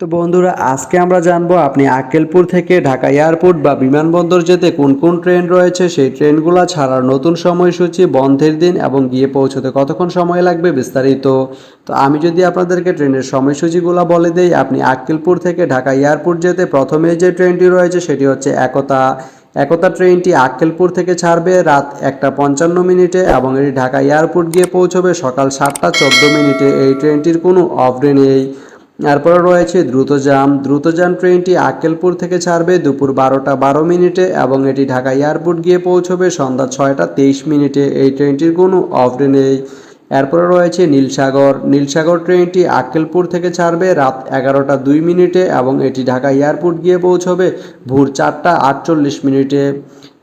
তো বন্ধুরা, আজকে আমরা জানব আপনি আক্কেলপুর থেকে ঢাকা এয়ারপোর্ট বা বিমানবন্দর যেতে কোন কোন ট্রেন রয়েছে। সেই ট্রেনগুলো ছাড়ার নতুন সময়সূচি, বন্ধের দিন এবং গিয়ে পৌঁছতে কতক্ষণ সময় লাগবে বিস্তারিত। তো আমি যদি আপনাদেরকে ট্রেনের সময়সূচিগুলো বলে দেই, আপনি আক্কেলপুর থেকে ঢাকা এয়ারপোর্ট যেতে প্রথমে যে ট্রেনটি রয়েছে সেটি হচ্ছে একতা। একতা ট্রেনটি আক্কেলপুর থেকে ছাড়বে রাত একটা পঞ্চান্ন মিনিটে এবং এটি ঢাকা এয়ারপোর্ট গিয়ে পৌঁছবে সকাল সাতটা চোদ্দ মিনিটে। এই ট্রেনটির কোনো অফডে নেই। এরপরে রয়েছে দ্রুতযান। দ্রুতযান ট্রেনটি আক্কেলপুর থেকে ছাড়বে দুপুর বারোটা বারো মিনিটে এবং এটি ঢাকা এয়ারপোর্ট গিয়ে পৌঁছবে সন্ধ্যা ছয়টা তেইশ মিনিটে। এই ট্রেনটির কোনো অফডে নেই। এরপরে রয়েছে নীলসাগর। নীলসাগর ট্রেনটি আক্কেলপুর থেকে ছাড়বে রাত এগারোটা দুই মিনিটে এবং এটি ঢাকা এয়ারপোর্ট গিয়ে পৌঁছবে ভোর চারটা আটচল্লিশ মিনিটে।